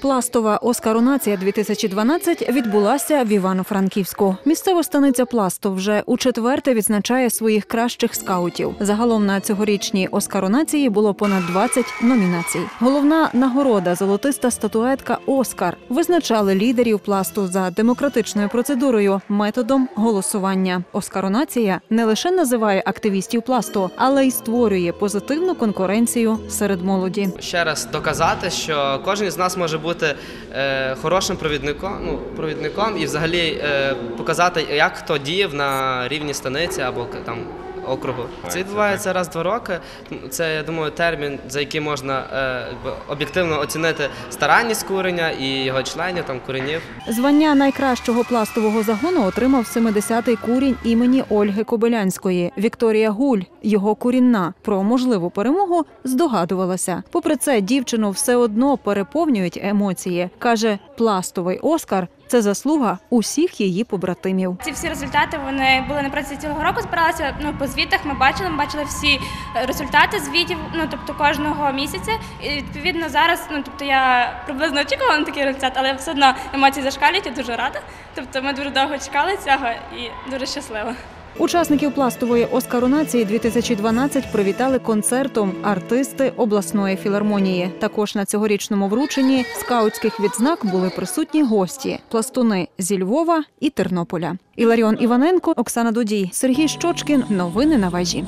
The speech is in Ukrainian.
Пластова Оскаронація 2012 відбулася в Івано-Франківську. Місцева станиця Пластов вже у четверте відзначає своїх кращих скаутів. Загалом на цьогорічній Оскаронації було понад 20 номінацій. Головна нагорода золотиста статуетка Оскар визначали лідерів пласту за демократичною процедурою методом голосування. Оскаронація не лише називає активістів пласту, але й створює позитивну конкуренцію серед молоді. ще раз доказати, що кожен з нас може бути е, хорошим провідником, ну, провідником і взагалі е, показати, як хто діяв на рівні станиці або там. Округу це відбувається раз два роки. Це я думаю термін, за який можна е, об'єктивно оцінити старанність куреня і його членів, там куренів. Звання найкращого пластового загону отримав 70-й курінь імені Ольги Кобилянської. Вікторія Гуль, його курінна, про можливу перемогу здогадувалася. Попри це, дівчину все одно переповнюють емоції. Каже, пластовий Оскар це заслуга усіх її побратимів. Ці всі результати вони були на протязі цілого року. Збиралися ну по звітах. Ми бачили, ми бачили всі е, результати звітів. Ну тобто кожного місяця. І відповідно зараз, ну тобто я приблизно очікувала на такий результат, але все одно емоції зашкалюють. Я дуже рада. Тобто ми дуже довго чекали цього і дуже щаслива. Учасників пластової Оскаронації 2012 привітали концертом артисти обласної філармонії. Також на цьогорічному врученні скаутських відзнак були присутні гості пластуни зі Львова і Тернополя. Іларіон Іваненко, Оксана Дудій, Сергій Щочкін. Новини на вежі.